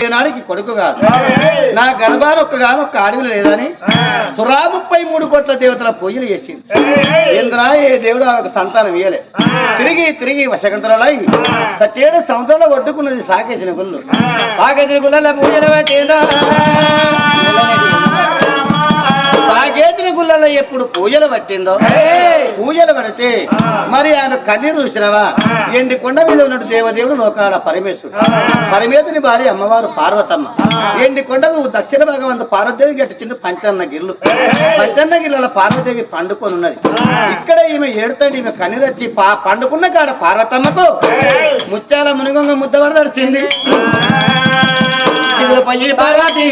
నాడికి కొడుకు కాదు. నా గర్భాలు ఒక్కగాను ఒక్క అడవిలు లేదని సురా ముప్పై మూడు కోట్ల దేవతల పూజలు చేసింది. ఇంద్రా ఏ దేవుడు ఆమెకు సంతానం ఇయ్యలే. తిరిగి తిరిగి వశకంతరలై సత్యేడు సంవత్సరాలు ఒడ్డుకున్నది సాకేసిన గుళ్ళు. సాకేసిన గుళ్ళ పూజలు పెట్టేదా? సాకేసిన గుళ్ళలో ఎప్పుడు పూజలు పట్టిందో? పూజలు పడితే మరి ఆమె కన్నీరు చూసినవా? ఎండి కొండ మీద ఉన్నట్టు దేవదేవుడు లోకాల పరమేశ్వరుడు. పరమేశ్వరుని భార్య అమ్మవారు పార్వతమ్మ. ఎండి కొండకు దక్షిణ భాగం అంత పార్వతీదేవి గట్టి చిన్న పంచన్న గిర్లు పంచన్న గిర్ల పార్వతీదేవి పండుకొని ఉన్నది ఇక్కడ ఈమె ఏడుతండి ఈమె కన్నీరు వచ్చి పా పండుకున్న కాడ పార్వతమ్మకు ముత్యాల మునిగొంగ ముద్ద వరదడిచింది పార్వతీ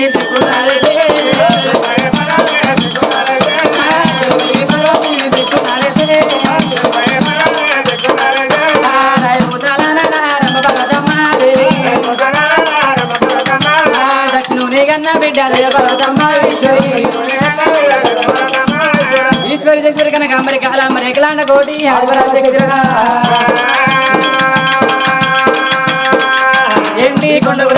అమెరికలాండ కోటి ఏంటి కొండకు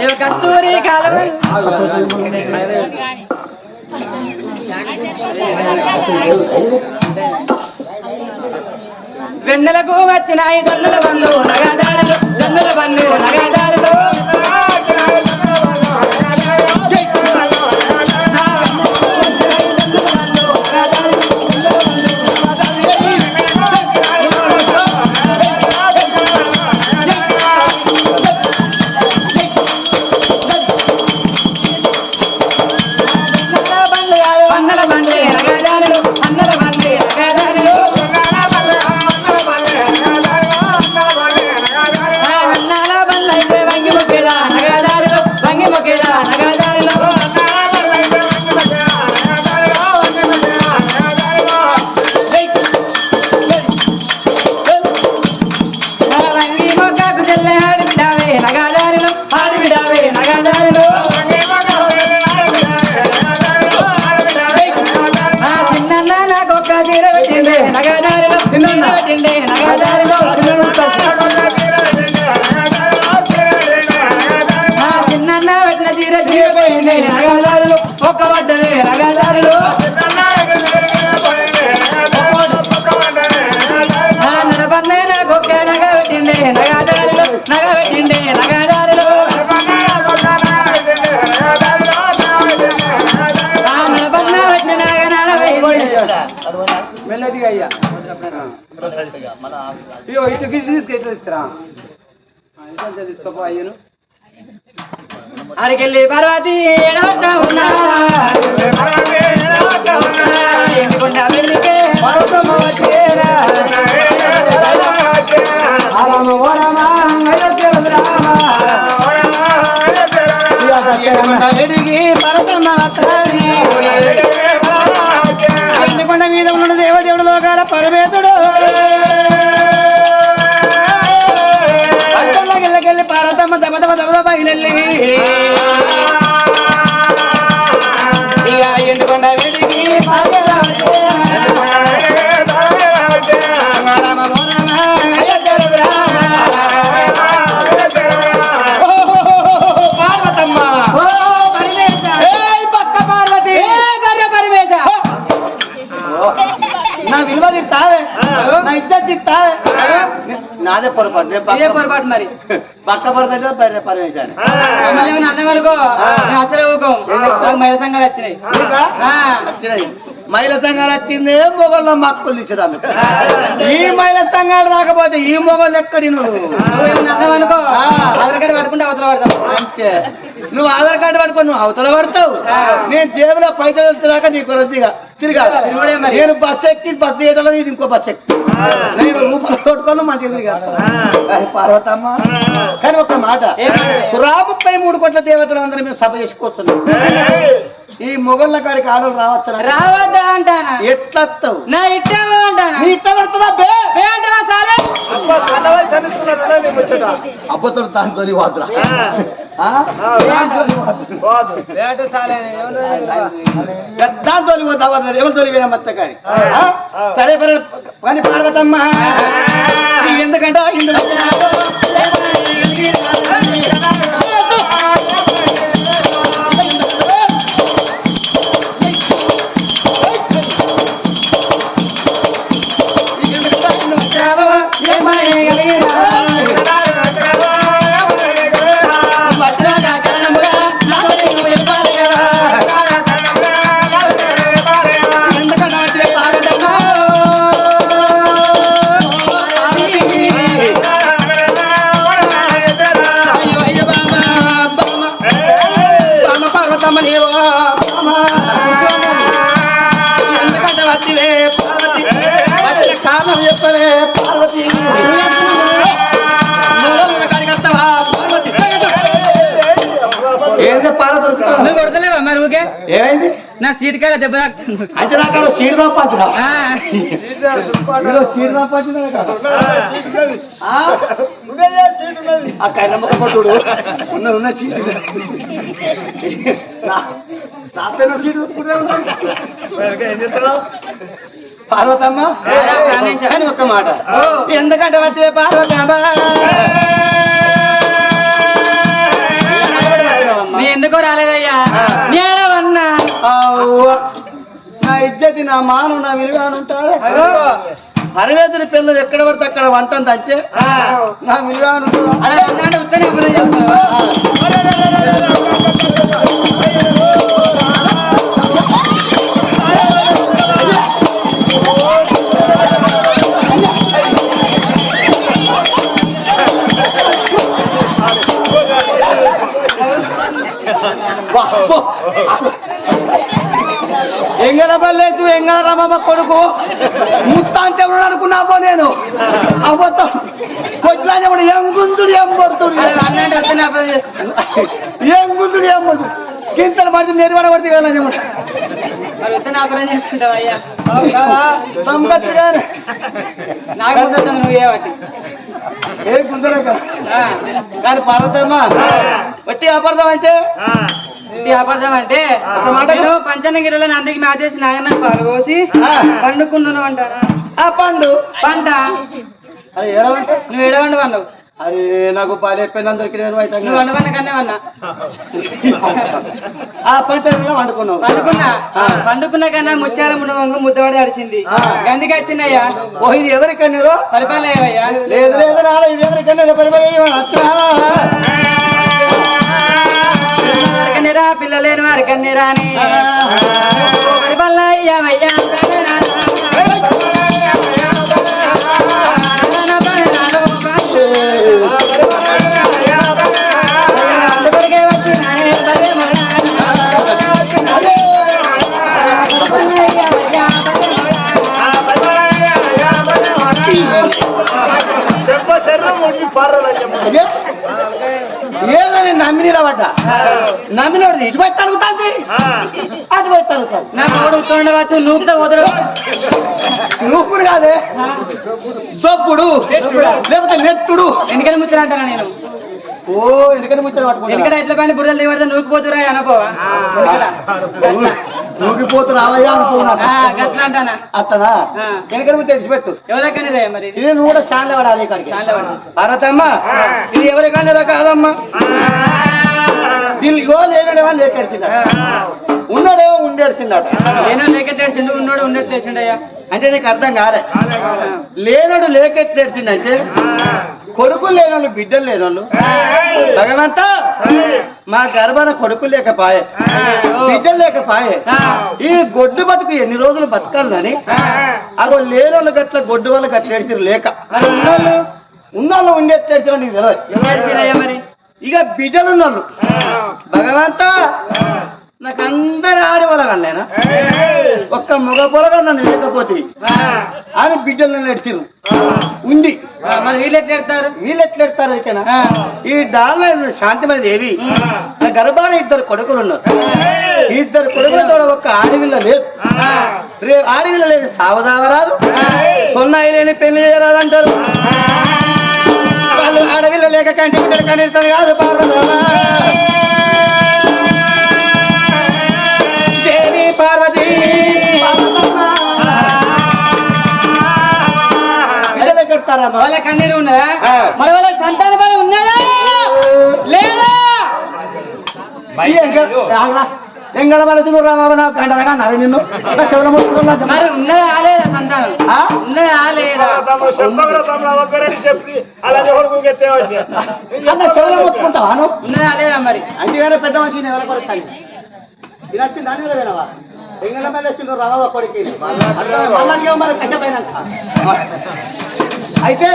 ఇవి కస్తూరి వెన్నెలకు వచ్చినాయి దొన్నుల బంధు నగాదారులు దొన్నుల బంధు నగాదారులు. చిన్న నాకు ఒక్క తీర పెట్టిండే నగాదారులు చిన్న మెల్లదిగా అయ్యా. ఇగో ఇటు గిట్టు తీసుకెళ్ళి ఇస్తారా తీసుకోపో అయ్యను? అడికెళ్ళి పార్వతి ఏడవద్దా ఉన్నా. ఎందుకుండా వెళ్ళికే వచ్చేరా రామ రామ కొండ మీద ఉన్న దేవదేవుడు లోకాల పరమేతుడు పట్టణగిళ్ళకెళ్ళి పారతమ్మ దమ దమ దమ దమ బయలెళ్ళి ఇక ఎండుకొండ వెడిగి రామ నాదే పొరపాటు పక్క పొరపాటు మరి. పక్క పొరపాటు పర్య పరమేశాను మమ్మల్ని ఏమైనా అన్నం అనుకో మేము అసలే ఊకోం నాకు మహిళ సంఘాలు వచ్చినాయి. మహిళ సంఘాలు వచ్చిందే మొగల్లో మక్కులు తీసేదాన్ని ఈ మహిళ సంఘాలు రాకపోతే ఈ మొగలు ఎక్కడి నువ్వు నువ్వు ఏమైనా అన్నం అనుకో ఆ. ఆధార్ కార్డు పట్టుకుంటే అవతల పడతాం. అంతే. నువ్వు ఆధార్ కార్డు పట్టుకొని నువ్వు అవతల పడతావు. నేను జేబులో పైసలు వెళ్తున్నాక నీకు రద్దీగా మరి. నేను బస్ ఎక్కి బస్ తీయటంలో ఇది ఇంకో బస్ ఎక్కి నేను పార్వతమ్మ. కానీ ఒక మాట? సురా ముప్పై మూడు కోట్ల దేవతలు అందరూ మేము సభ చేసుకోవచ్చున్నాం ఈ మొగళ్ళ కాడికి ఆడలు రావచ్చు రావద్దా అంటానా? ఎట్లా నా ఇట్టేమో అంటానా? నీ ఇట్లా పడుతుందా బే? ఏంటా సాలే? అబ్బతోడు దాంతో వాదురా. దాంతో పోతావా ఎవరితో పోయినా మత్త కానీ సరే సరే కానీ పార్వతమ్మ. ఎందుకంటే అంటే నాకు అక్కడ సీడ్ సీడ్ ఆ పట్టుడు ఉన్న నా సీడ్ పార్వతమ్మ కానీ ఒక్క మాట ఎందుకంటే వచ్చే పార్వతమ్మ నీ ఎందుకో రాలేదయ్యా నేడవన్నా ఇజ్జతి నా మాను నా విలువ అని ఉంటాడు హరివేతుని పిల్లలు ఎక్కడ పడితే అక్కడ వంట అంటే నా విలువ అని అలా అన్నాడు ఉత్తనే అప్పుడు చెప్తావా? ఎంగల పల్లేదు ఎంగల రమమ్మ కొడుకు. ముత్త అంటే ఉన్నాడు అనుకున్నావో నేను. అవ్వతో వచ్చిన ఏం గుంతుడు ఏం పడుతుంది చేస్తా. ఏం గుంతుడు ఏం పడుతుంది గింతలు పడితే నిర్మాణ పడితే కదా చెప్పండి ఏ కానీ పార్వతమ్మ. వచ్చి అపార్థం అంటే అబద్ధం అంటే నేను పంచనగిరిలో నందికి మ్యాచేసి నాయన పాలు పోసి ఆ. పండుకున్నాను అంటారా. ఆ పండు. పంట. అరే ఏడవంటే నువ్వు ఎడవండి అన్నావు అరే నాకు పాలు చెప్పినందరికి నేను అయితే నువ్వు వండుకున్న కన్నా అన్నా ఆ వండుకున్నావు. పండుకున్నా ఆ. పండుకున్న కన్నా ముత్యాల మునగొంగ ముద్దవాడి అడిచింది. గందికి వచ్చినయ్యా ఓ ఇది ఎవరికి మీరు పరిపాలయ్యా లేదు లేదు రాలే ఇది ఎవరికన్నా పరిపాలన పిల్లలేని వారి కన్నీరా అని ఏదో నేను నమ్మిని పడ్డ నమ్మినోడు ఇటు పోయి తరుగుతుంది అటు పోయి తరుగుతుంది నా కూడా ఉత్తరండవచ్చు నూపుతా వదరు. నూపుడు కాదే. దొప్పుడు లేకపోతే నెట్టుడు ఎందుకని ముచ్చలు అంటాను నేను? ఓ ఎందుకని ముచ్చట పట్టుకుంటా. ఎందుకంటే ఎట్ల పైన బుర్రలు దిగబడితే నూకిపోతురా అనుకోవా ఊగిపోతు రావయ్యా అనుకున్నా. గట్ల అంటానా? అత్తనా? ఆ. ఎందుకని ముచ్చట తెచ్చిపెట్టు ఎవరికని మరి? ఇది నువ్వు కూడా పడాలి ఇక్కడికి ఇది ఎవరికైనా కాదమ్మా. దీనికి గో లేనడేమో లేకెడిచిందట ఉన్నాడేమో ఉన్నాడు తెచ్చిండయ్యా అంటే నీకు అర్థం కాలే. లేనడు లేకెట్లేడ్చిందంటే కొడుకులు లేనోళ్ళు బిడ్డలు లేనోళ్ళు. భగవంత మా గర్భాన కొడుకులు లేకపాయే. బిడ్డలు లేకపాయే. ఈ గొడ్డు బతుకు ఎన్ని రోజులు బతకాలని అదో లేనోళ్ళు గట్ల గొడ్డు వాళ్ళు గట్ల ఏడ్చిరు లేక. ఉన్నోళ్ళు? ఉన్నోళ్ళు ఉండేది నీకు తెలియదు ఇక బిడ్డలు ఉన్నోళ్ళు. భగవంత నాకు అందరు ఆడి వాళ్ళగలేనా ఒక్క మగ పొలగా నన్ను లేకపోతే ఆయన బిడ్డలు నడిచిరు ఉండి ఆ, మరి వీళ్ళు ఎట్లా ఎడతారు వీళ్ళు ఎట్లా ఎడతారు అయితేనా. ఈ డాల్లో శాంతిమణి దేవి నా గర్భాన ఇద్దరు కొడుకులు ఉన్నారు. ఇద్దరు కొడుకులతో ఒక్క ఆడవిల్ల లేదు. రే ఆడవిల్ల లేని సావదావరాదు సొన్నాయి లేని పెళ్ళి చేయరాదు అంటారు వాళ్ళు ఆడవిల్ల లేక కంటి బిడ్డలు కనిస్తారు కాదు పార్వతమ్మ. దేవి పార్వతి వాళ్ళ కన్నీరు ఉన్నదా. మరి వాళ్ళ సంతాన బలం ఉన్నదా? లేదా? ఎంగళ మనసులు రామన గంటలుగా అన్నారు నిన్ను. చెవుల చెవుల ముట్టుకుంటావా నువ్వు? ఉన్నదా ఆలేదా మరి? అందుకనే పెద్ద మనిషిని ఎవరు పడతాయి ఇది వచ్చి దాని వినవా? ఎంగళ వచ్చిండు రామవ కొడుకు మళ్ళీ మరి కట్టపోయినాక అయితే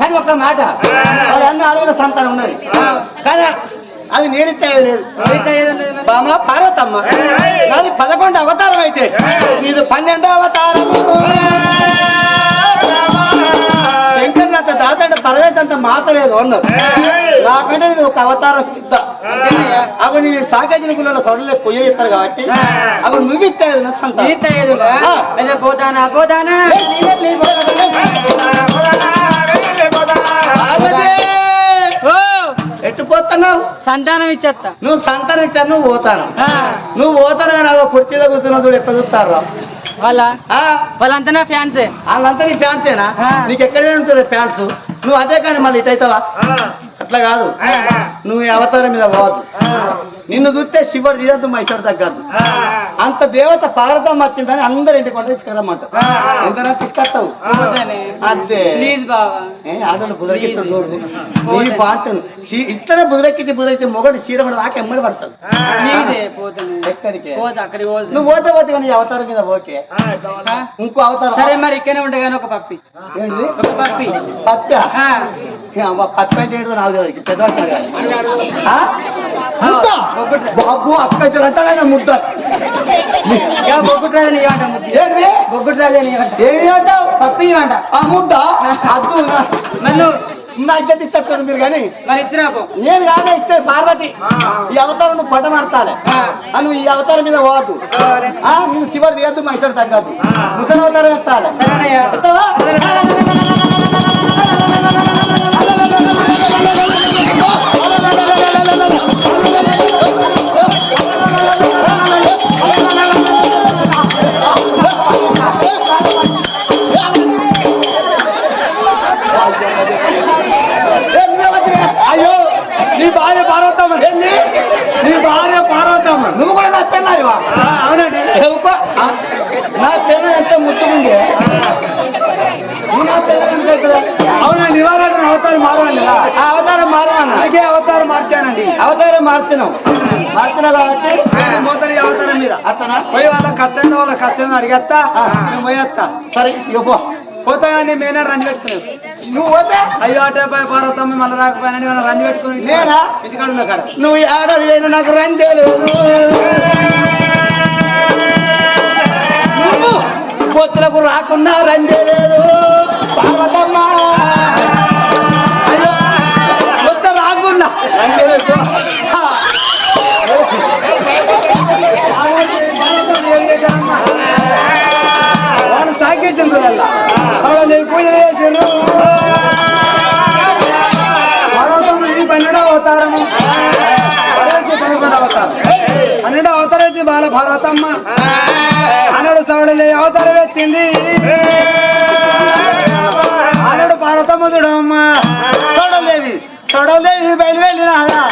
కానీ ఒక్క మాట. వాళ్ళ అన్న అడవుల సంతానం ఉన్నది. కానీ అది నేనిస్తే లేదు? బామ పార్వతమ్మ. నాది పదకొండు అవతారం అయితే. నీది పన్నెండో అవతారము శంకర్నాథ దాతంటే పరవేశంత మాత లేదు అన్నారు నాకంటే ఒక అవతారం ఇద్దా అంతేనయ్యా? అవి నీ సాకేజీల గుళ్ళలో సొడలే పొయ్యి ఇస్తారు కాబట్టి. అవి నువ్వు ఇస్తాయి. అయితే పోతానా పోతానా? ఎట్టు పోతున్నావు? సంతానం ఇచ్చేస్తా. నువ్వు సంతానం ఇచ్చాను నువ్వు పోతాను. ఆ. నువ్వు పోతాను కానీ ఆ కుర్చీలో కూర్చున్న చూడు ఎట్లా చూస్తారు. వాళ్ళ? వాళ్ళంతా నా ఫ్యాన్సే. వాళ్ళంతా నీ ఫ్యాన్సేనా. నీకు ఎక్కడ ఉంటుంది ఫ్యాన్స్? నువ్వు అదే కానీ మళ్ళీ ఇటైతావా అట్లా కాదు. నువ్వు ఈ అవతారం మీద పోవద్దు. నిన్ను చూస్తే శివుడు తీయద్దు మా ఇద్దరు తగ్గద్దు అంత దేవత పారతం వచ్చిందని అందరు ఇంటికి కొంట తీసుకురమ్మంటారు. ఎంత తీసుకొస్తావు. అంతే ఆడలు బుదరెక్కిస్తాడు చూడు నీ బాధ్యను ఇట్లనే బుదరెక్కించి బుదరెక్కితే మొగడు చీర కూడా నాకు ఎమ్మడి పడతాడు. ఎక్కడికి? నువ్వు పోతే పోతే కానీ అవతారం మీద ఓకే? ఇంకో అవతారం. సరే మరి ఇక్కడే ఉంటే కానీ ఒక పప్పి. పప్పి? పప్ప. పప్ప అంటే నాకు తెలియదు పెద్దవాడు ముద్ద బాబు అక్క అంటాడు ముద్ద ఏమి అంటావు పప్పి అంట ఆ ముద్ద అద్దు మరి నా ఇద్దరు మీరు కానీ నేను కాదే ఇస్తే పార్వతి ఈ అవతారం నువ్వు పట మాడతాలే నువ్వు ఈ అవతారం మీద పోవద్దు నువ్వు చివరి తీయద్దు మా ఇద్దరు తగ్గద్దు ముసలి అవతారం ఎత్తాలి మార్చినావు. మార్చినావు కాబట్టి నేను ఈ అవతారం మీద. అతనా పోయి వాళ్ళ కష్టంతో వాళ్ళ కష్టం అడిగేస్తా. నేను పోయేస్తా. సరే ఇక పో. పోతా కానీ మేనే రంది పెట్టుకున్నాను నువ్వు పోతే? అయ్యో అటే పోయి పార్వతమ్మ మళ్ళీ రాకపోయినా ఏమైనా రంది పెట్టుకుని నేనా? ఇంటికాడ ఉన్న కాడ. నువ్వు ఆడది లేదు నాకు రందే లేదు పొత్తులకు రాకుండా రందే లేదు పార్వతమ్మ సవడలే అవతారం ఎత్తింది. ఆనాడు పార్వతమ్మ చూడమ్మ. చూడలేవి చూడలేవి బయలు వెళ్ళినారా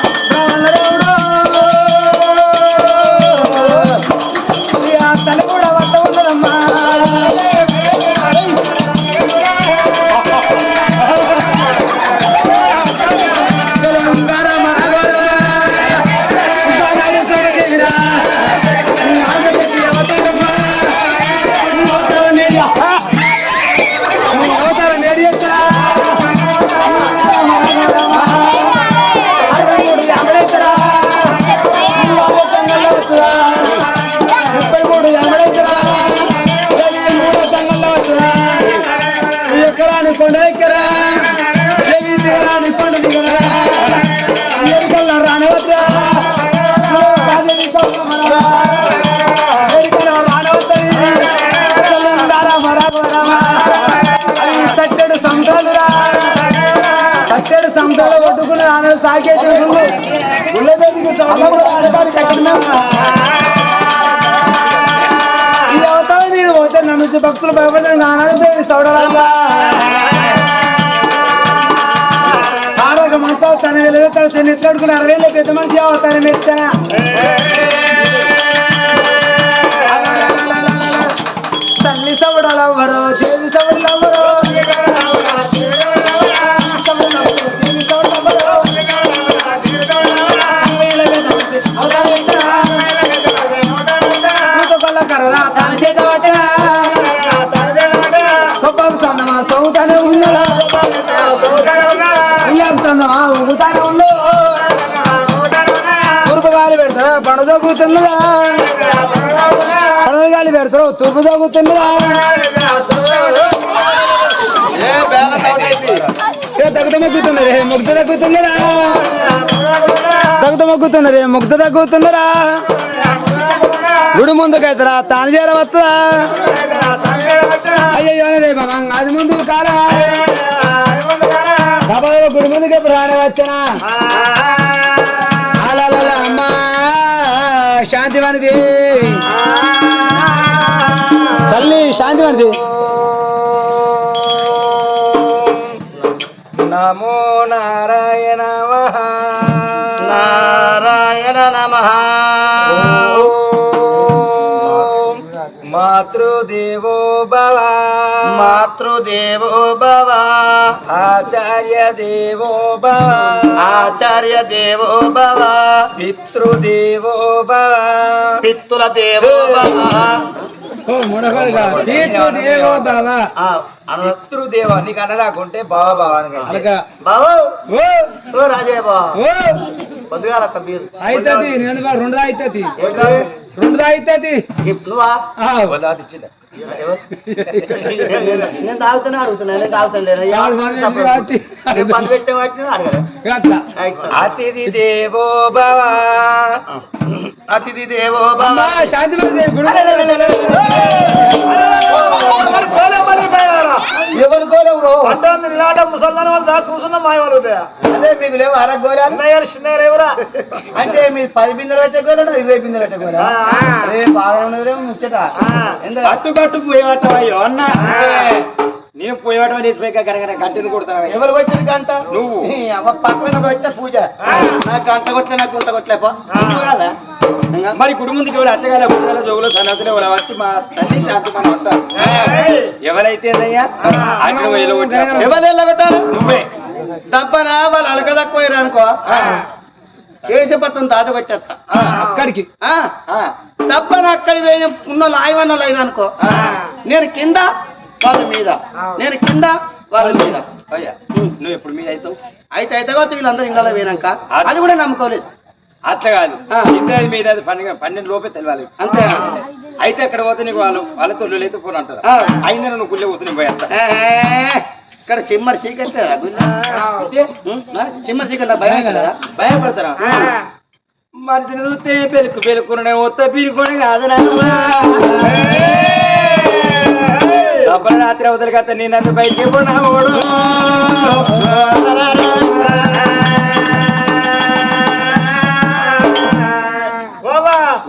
పట్టేడు సంతలో కొట్టుకుని ఆమె సాకేసి గుళ్ళ మీదకి ఈ అవతారం నేను పోతే నన్ను భక్తులు భయపడి నాన్నది చూడాలి ఆరోగ్య మనసు తన వెళ్ళదు తన చెల్లి ఎత్తుడుకుని అరవై ఏళ్ళ పెద్ద మనిషి అవతారం ఎత్తా తల్లి సవడాలు తగ్గుతున్నదా పడవ గాలి సౌండ్ అయితే ఏ తగ్గుత మొగ్గుతున్నదే? ముగ్ధ తగ్గుతున్నదా? తగ్గుత మొగ్గుతున్నదే? ముగ్ధ తగ్గుతున్నదా? గుడి ముందుకైతరా తాను చేర వస్తుందా అయ్యో అది ముందు కాలా బాబా గుడి ముందుకే ప్రాణ వచ్చనా? శాంతివాణి దేవి తల్లి శాంతివాణి దేవి నమో నారాయణ నారాయణ నమః. మాతృదేవో భవ. మాతృదేవో భవ. ఆచార్య దేవో భవ. ఆచార్య దేవో భవ. పితృదేవో భవ. పిత్తుల దేవో భవ పితృదేవో భవ. ఆ, అను- పితృదేవ నీకు అనరాకుంటే బావ బావ అనగా బావు. ఓ. రాజయ్య బావ. పొద్దుగాల కబీర్ రెండు అయితది రెండు ఇచ్చిండ. ఎవరు? నేను తాగుతానే అడుగుతున్నా నేను తాగుతాను పెట్టే. అతిథి దేవో భవ. అతిథి దేవో భవ. శాంతి ఎవరు గోలెవరు ముసల్మాన్ వాళ్ళు దాకా కూర్చున్న వాళ్ళు అదే మీకు లేవు అరగోలు అన్నయ్య చిన్నయ్య ఎవరా? అంటే మీ పది బిందెలు పెట్టగోరా ఇరవై బిందెలు పెట్టగోరా అరే బాగా ఉన్నదేమో ముచ్చట. ఎందుకు కట్టు పోయేవాటమయ్యో అన్న? నేను పోయేవాటం తీసిపోయి గడగడ గంటను కొడతాను ఎవరు వచ్చింది గంట? నువ్వు. పక్కన వచ్చే పూజ. నాకు గంట కొట్లే నాకు గుంట కొట్లేపా ఇంకా? మరి కుడి ముందుకి ఎవరు అత్తగాల పుట్టాల జోగులు సన్నతులు ఎవరు వచ్చి మా తల్లి శాంతి మనం వస్తారు ఎవరైతే అయ్యా అక్కడ ఎవరు వెళ్ళగొట్టాలి నువ్వే. డబ్బనా వాళ్ళు అలక తక్కువ అనుకో కేసీ పట్టం దాటకొచ్చేస్తా ఆ, అక్కడికి. ఆ, డబ్బన అక్కడ వేయ ఉన్న లాయవన్న లైన్ అనుకో. నేను కింద వాళ్ళ మీద. నేను కింద వాళ్ళ మీద. అయ్యా నువ్వు ఎప్పుడు మీద అవుతావు? అయితే అయితే కావచ్చు వీళ్ళందరూ ఇళ్ళలో పోయినాక. అది కూడా నమ్ముకోలేదు. అట్లా కాదు. ఇద్దరి మీద అది పన్నెండు లోపే తెలియాలి అంతే. అయితే అక్కడ పోతే నీకు వాళ్ళు వాళ్ళతో అయితే ఫోన్ అంటారు. అయిందని నువ్వు గుళ్ళే కూర్చుని పోయేస్తా. ఇక్కడ చిమ్మర్ భయం కదా? భయపడతారా? మనిషిని చూస్తే పెరుకు పెరుకునే ఒత్త పీరుకొని కాదు డబ్బులు రాత్రి అవతలి కథ నేను అది బయటికి పోనా ఓడు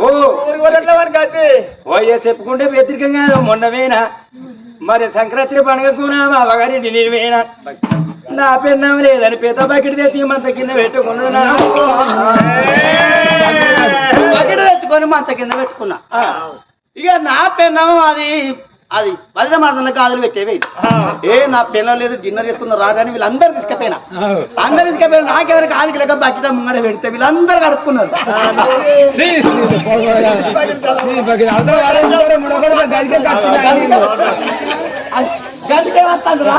ఓ. చెప్పుకుంటే వ్యతిరేకంగా మొన్న వేనా. మరి సంక్రాంతి పండుగకు నా బావగారింటి నేను వేనా నా పెన్నం లేదని పెద్ద బకెట్ తెచ్చి మంత కింద పెట్టుకున్నా బకెట్ తెచ్చుకొని మంచ కింద పెట్టుకున్నా. ఇక నా పెన్నం అది అది వదిన మాటల గాజులు పెట్టేవి ఏ నా పెన్నం లేదు డిన్నర్ చేసుకున్న రా కానీ వీళ్ళందరూ తీసుకపోయినా అందరు తీసుకపోయినా నాకెవరికి ఆదికి లెక్క బకెట్ ముంగడ పెడితే వీళ్ళందరూ కడుక్కున్నారు గంటకే వస్తాందిరా.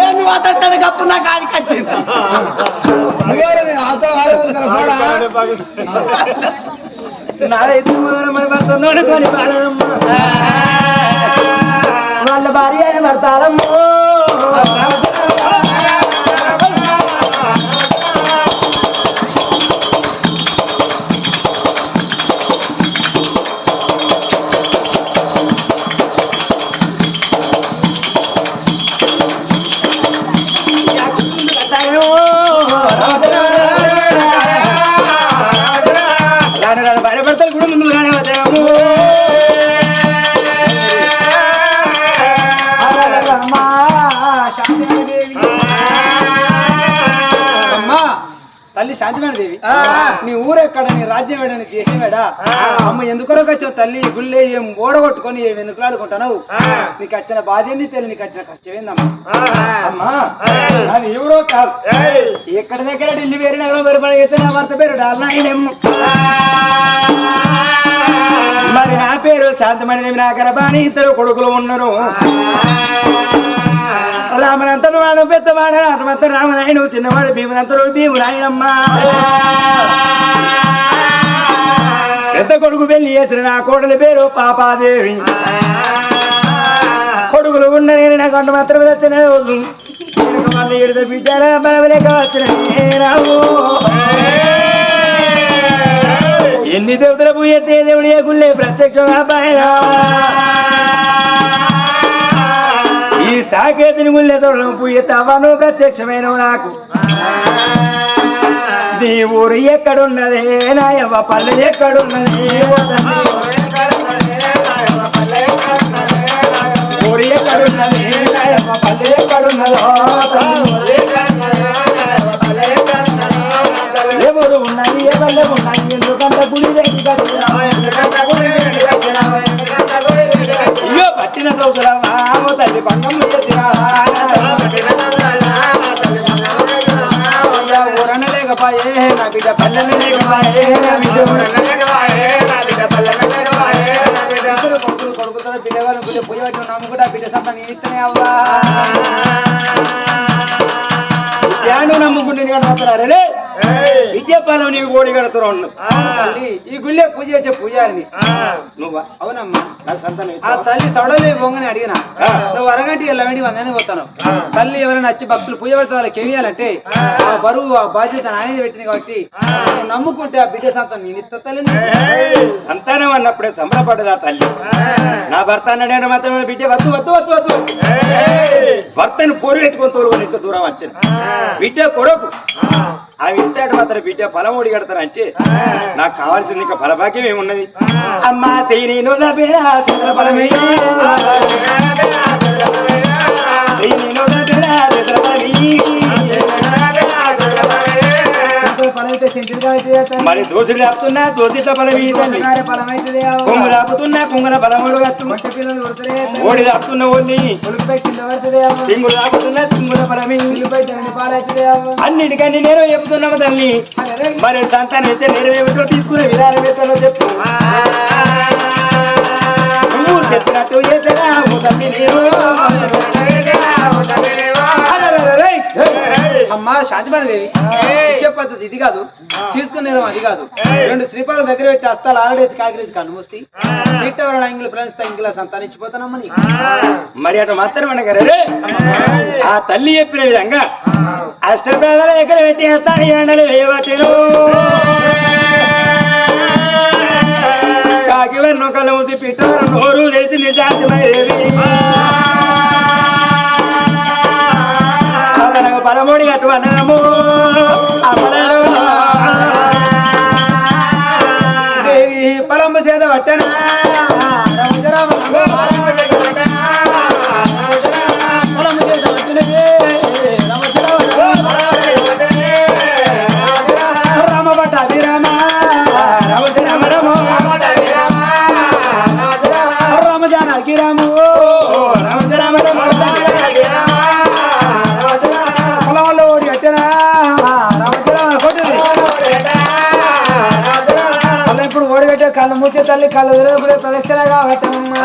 ఏంది మాట్లాడతాడు గప్పు వచ్చింది? మరి పడుతున్నాడు వాళ్ళ భార్య పడతారమ్మో తల్లి శాంతిమణి దేవి నీ ఊరెక్కడ నీ రాజ్యం ఏడా నీ దేశం ఏడా? అమ్మ ఎందుకొరకు వచ్చావు తల్లి? గుళ్ళే ఏం ఓడగొట్టుకొని ఏం వెనుకలాడుకుంటున్నావు? నీకు వచ్చిన బాధ ఏంది తెలియదు నీకు వచ్చిన కష్టం ఏందమ్మా అమ్మా అది ఎవరో కాదు. ఎక్కడ దగ్గర ఢిల్లీ వేరే నగరం వేరు పని చేస్తే నా భర్త పేరు డాల్నాయనమ్మ మరి నా పేరు శాంతమణి నా గర్భాని ఇద్దరు కొడుకులు ఉన్నారు. రామనంతరు వాడు పెద్దవాడు రామంత రామనాయుడు చిన్నవాడు భీమనంతరు భీమునాయనమ్మ పెద్ద కొడుకు పెళ్ళి చేసిన నా కోడలి పేరు పాపాదేవి. కొడుకులు ఉన్న నేను నా కొండ మాత్రం వచ్చిన రోజు. ఎడత బిడ్డారా బలవలేక వచ్చిన ఎన్ని దేవతల పూజతే దేవుడి గుళ్ళే ప్రత్యక్షంగా బయలా సాకేతిని గుళ్ళే చూడడం ప్రత్యక్షమైన నాకు. నీ ఊరు ఎక్కడున్నదే నాయవ పల్లె ఎక్కడున్నది ఊరు ఎక్కడున్నది నాయవ పల్లె ఎక్కడున్నదో ఎవరు ఉన్నాయి ఎవరు ఉన్నాయి ఎందుకంత గుడి రెడ్డి అయ్యో పట్టిన దోసరావా తల్లి బంగం ఊరన లేకపాయే నా బిడ్డ పల్లెన లేకపాయే నా బిడ్డ. ఇద్దరు కొడుకులు కొడుకుతో పిల్లగారు బిడ్డ బిడ్డ సంపని ఇస్తనే అవ్వా నమ్ముకుంటే కడతారే విద్యాపాలెం నీకు కోడి కడుతున్నావు తల్లి ఈ గుళ్ళే పూజ చేసే పూజారిని. నువ్వా? అవునమ్మా. నాకు సంతానం ఆ తల్లి తొడలే బొంగని అడిగిన. నువ్వు అరగంట వెళ్ళవండి వందని పోతాను. తల్లి ఎవరైనా వచ్చి భక్తులు పూజ పెడితే వాళ్ళకి ఏం చేయాలంటే ఆ. బరువు ఆ బాధ్యత నా మీద పెట్టింది కాబట్టి నమ్ముకుంటే ఆ బిడ్డ సంతానం నేను ఇస్తా తల్లిని సంతానం అన్నప్పుడే సంబరపడదా తల్లి? నా భర్త అన్నాడు మాత్రమే బిడ్డ వద్దు వద్దు వద్దు వద్దు. భర్తను పొరు పెట్టుకొని తోలుకొని ఇంత దూరం వచ్చిన. బిడ్డ కొరకు ఆ. వింటాడు మాత్రం బిడ్డ ఫలం ఓడి కడతారంటే నాకు కావాల్సింది ఇంకా ఫలభాగ్యం ఏమున్నది? అమ్మా చెయ్యి నేను మరి దోషులు ఆపుతున్నా దోషిట్ల తల్లి కొంగు ఆపుతున్నా కొంగుల ఫలములు కట్టు ఓడి ఆపుతున్న ఓడి సింగులు ఆపుతున్నా సింగుల ఫలమే అన్నిటికన్నీ నేను చెప్తున్నాము తల్లి. మరి సంతానం అయితే నేను ఏమిటో తీసుకునే విధానం ఏంటో చెప్పు. చెప్పినట్టు చేసినా అమ్మా శాంతిమణిదేవి ఇచ్చే పద్ధతి ఇది కాదు. తీసుకునేది అది కాదు. రెండు శ్రీపాల దగ్గర పెట్టి అస్తాలు ఆడేసి కాకిరేసి కన్ను మూసి. నీటెవరైనా ఇంగ్ల ఫ్రెండ్స్ ఇంగ్ల సంతానించిపోతానమ్మా నీ మరి అటు మాత్రం అనగారే ఆ తల్లి చెప్పిన విధంగా అష్టప్రదాల ఎక్కడ పెట్టి వేస్తాను ఎండలు వేయబట్టిను. కాకి వెన్ను కళ్ళు మూసి పిట్టారు నోరు తెలిసి నిజాంతిమయ్యేది. పదమూడు అటు అన్నము మూసే తల్లి కళ్ళు వదిలేపుడే ప్రదక్షిణగా పెట్టమ్మా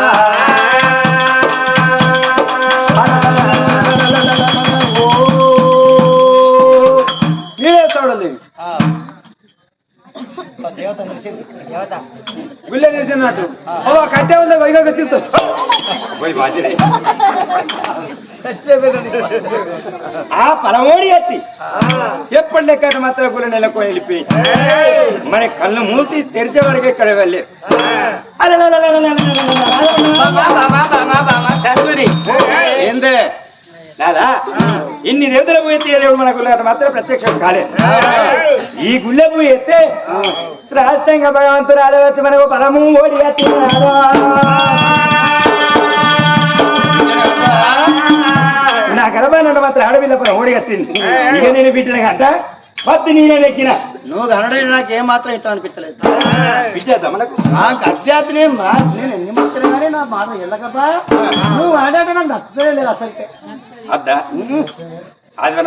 మీరే గుళ్ళే తెలిసినట్టు ఓ కట్టే ఉందా వైగా తీస్తాం ఆ పరమోడి వచ్చి ఎప్పటి లెక్క మాత్రం గుళ్ళ నెలకు వెళ్ళిపోయి. మన కళ్ళు మూసి తెరిచే వరకు ఇక్కడ వెళ్ళే ఏందే? దాదా ఇన్ని దేవతల పోయి ఎత్తే దేవుడు మన గుళ్ళ మాత్రం ప్రత్యక్షం కాలేదు. ఈ గుళ్ళె పోయి ఎత్తే రాష్ట్రంగా భగవంతుడు ఆడవచ్చు మనకు పరము ఓడి మాత్రం ఆడపిల్ల పని ఓడి కట్టింది. ఇక నేను బిడ్డల గంట పత్తి నేనే ఎక్కిన నువ్వు కనడం నాకు ఏం మాత్రం ఇష్టం అనిపించలేదు. బిడ్డ మనకు. నాకు అత్యాతనే నేను ఎన్ని మాత్రం కానీ నా మాట వెళ్ళకబ్బా నువ్వు ఆడాట నాకు నచ్చలే లేదు అసలుకే. అద్దా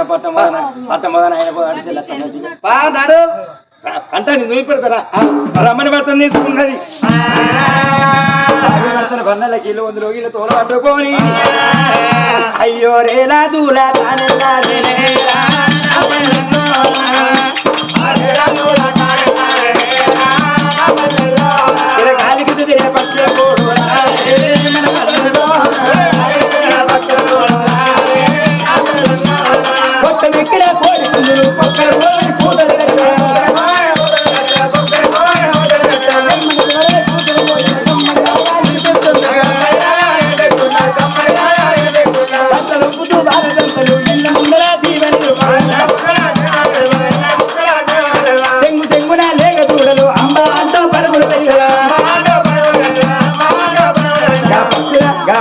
పట్ట మొదన పట్ట మొదన ఆయన పోదాడు అంటే నేను చూపి పెడతారా? రమ్మని భర్తను తీసుకున్నది కొన్నలకి ఇల్లు వంద రోజులు తోల పట్టుకొని. అయ్యో రేలా దూలా తానెల్లా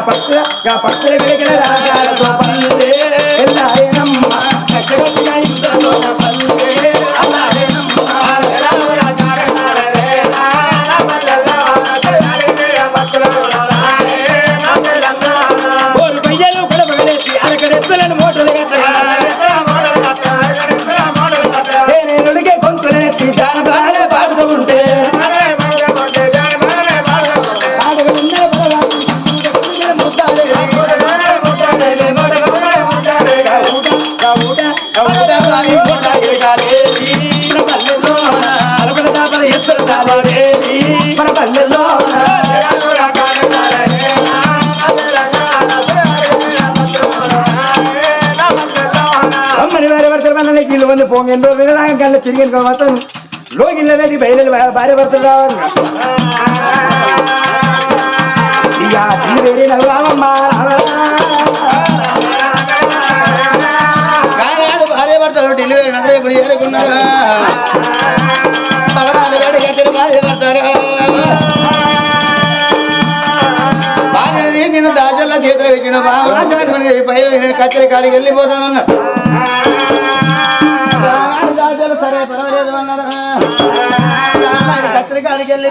பத்து பத்து கிடைக்கிறா తిరిగిన తర్వాత లోగిళ్ళనేది బయలు భార్య భర్తలు రావాలి వేరే నవ్వామమ్మా కానాడు భార్య భర్తలు డెలివరీ నలభై ఇప్పుడు చేరుకున్నారు పవనాలు వేడి భార్య భర్తలు చేతులు పెట్టిన బాగా పైన కచ్చరి కాడికి వెళ్ళిపోతాను అన్నాడు. దాచలు సరే పర్వాలేదు అన్నారు కచ్చరి కాడికి వెళ్ళి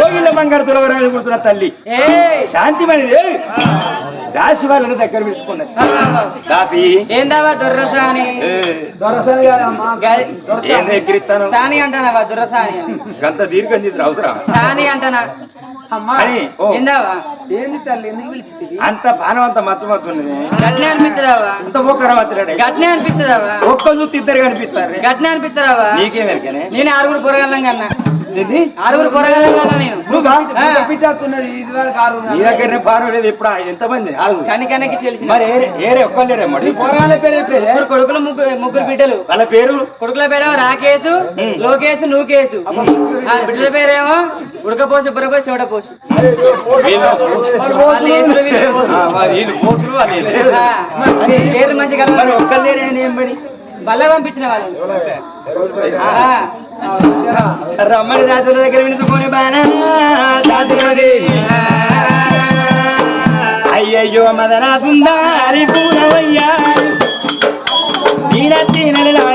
లోగిళ్ళ బంగారు తులవరాలు కూర్చున్న తల్లి. శాంతి మనిది రాశి వాళ్ళను దగ్గర ఏందావా దుర్రసాని? సాని దుర్రసాని? అని. గంత దీర్ఘం చేసిన అవసరం సాని అంటానా? అని ఓ. ఏందావా ఏంది తల్లి ఎందుకు పిలిచింది? అంత పానం అంత మత్తు మత్తు ఉన్నది. గట్నే అనిపిస్తుందావా అంత ఒక్కర మాత్రాడే గట్నే అనిపిస్తుందావా ఒక్క చూస్తే ఇద్దరు కనిపిస్తారు. గట్నే అనిపిస్తుందావా నీకేం ఎరకనే నేను ఆరుగురు పొరగలం కన్నా. ఆరుగురు నేను. నీ దగ్గరనే పారలేదు ఇప్పుడు ఎంతమంది? ఆగు. కని కనకి తెలిసిన మరి ఏరే- ఏరే ఒక్కలేరే మరి? ముగ్గురు కొడుకులు ముగ్గురు ముగ్గురు బిడ్డలు. వాళ్ళ పేరు? కొడుకుల పేరేమో రాకేసు ఉమ్. లోకేష్ నూకేసు ఆ బిడ్డల పేరేమో ఉడకపోసు బుర్రపోసు చెమటపోసు. వీళ్ళు- వాళ్ళ ఏసులు వీళ్ళు పోసు. ఆ, మరి వీళ్ళు పోతులు వాళ్ళు లేరు. ఆ, పేరు మంచి మరి కలవాలి ఒక్కలేరే ఏం పని బల్ల పంపించిన వాళ్ళు. ఆ, రమ్మణ రాజుల దగ్గర వినుకొని బాగా అయ్యయ్యో మదనా సుందారి పూలవయ్యా. తిన తినలా